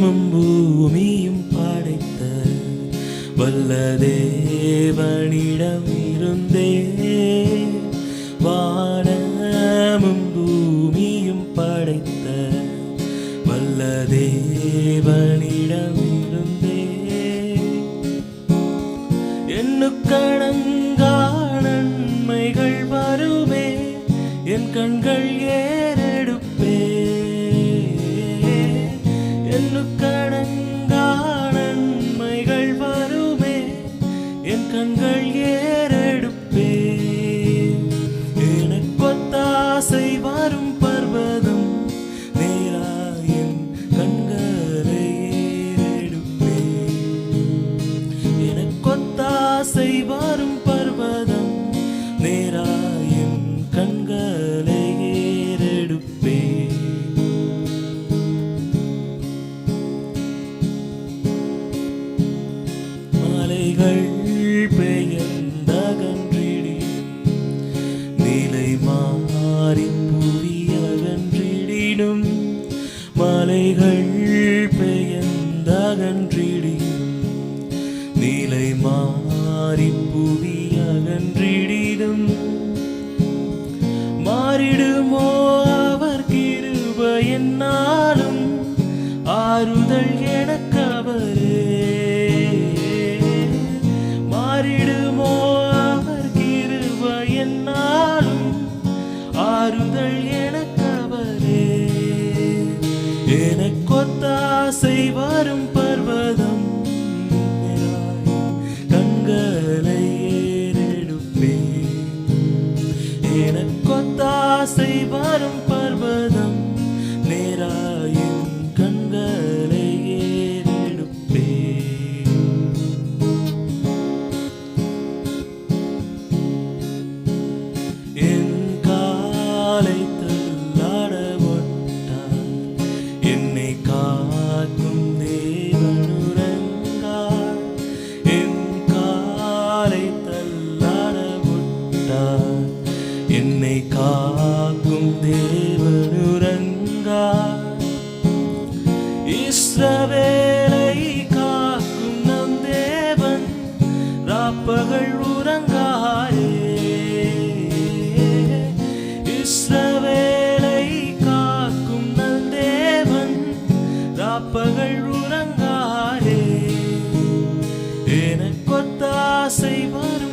வானமும் பூமியும் படைத்த வல்ல தேவனிடம் இருந்தே. வானமும் பூமியும் படைத்த வல்ல தேவனிடம் இருந்தே. என்னுக்கடந்த என் ஏறெடுப்பே எனக்கொத்தாசை வரும் பர்வதம் நேராயின் கண்களை ஏறெடுப்பே எனக்கொத்தாசை வரும் பர்வதம் நேராயின் கண்களை ஏறெடுப்பே மலைகள் மலைகள் பெயர்ந்தகன்றிடி. நிலை மாறி புவி அகன்றிடினும் மாறிடுமோ அவர் கிருப என்னாலும். ஆறுதல் எனக்கு அவரே. மாறிடுமோ அவர் கிருப என்னாலும். ஆறுதல் எனக்கு வரும் பர்வதம் கண்களை ஏறெடுப்பே எனக்கொத்தாசை வரும் பர்வதம் என்னை காக்கும் தேவனுரங்கா? இஸ்ரவேலை காக்கும் நம் தேவன் ராப்பகல் உறங்காரே. இஸ்ரவேலை காக்கும் நம் தேவன் ராப்பகல் உறங்காரே. எனக்கொத்தாசை வரும்